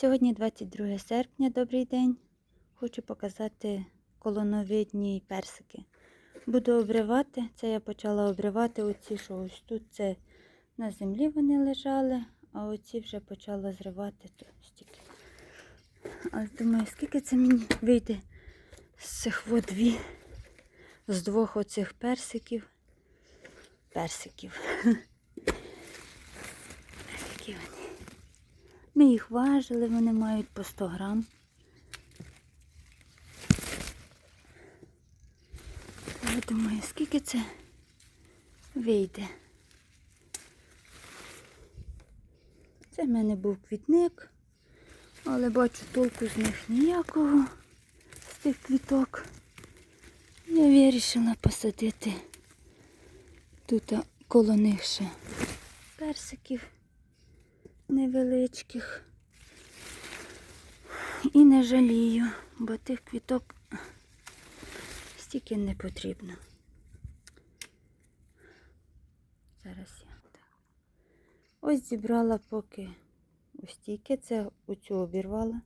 Сьогодні 22 серпня, добрий день. Хочу показати колоновидні персики. Буду обривати. Це я почала обривати оці, що ось тут це на землі вони лежали, а оці вже почала зривати то стільки. Але думаю, скільки це мені вийде з цих во дві, з двох оцих персиків. Персиків. Такі вони. Ми їх важили, вони мають по 100 грам. Я думаю, скільки це вийде. Це в мене був квітник, але бачу толку з них ніякого, з тих квіток. Я вирішила посадити тут коло них ще персиків невеличких. І не жалію, бо тих квіток стільки не потрібно. Зараз я так. Ось зібрала поки ось тільки це оцю обірвала.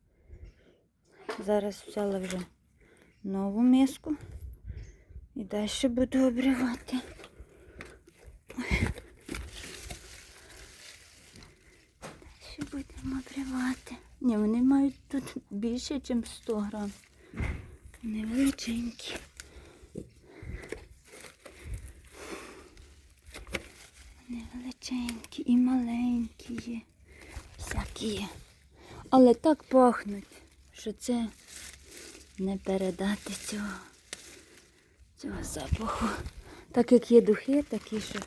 Зараз взяла вже нову миску і далі буду обривати. Ще будемо обривати. Ні, вони мають тут більше, ніж 100 грам. Вони величенькі. І маленькі є. Всякі є. Але так пахнуть, що це не передати цього, цього запаху. Так як є духи, такі, що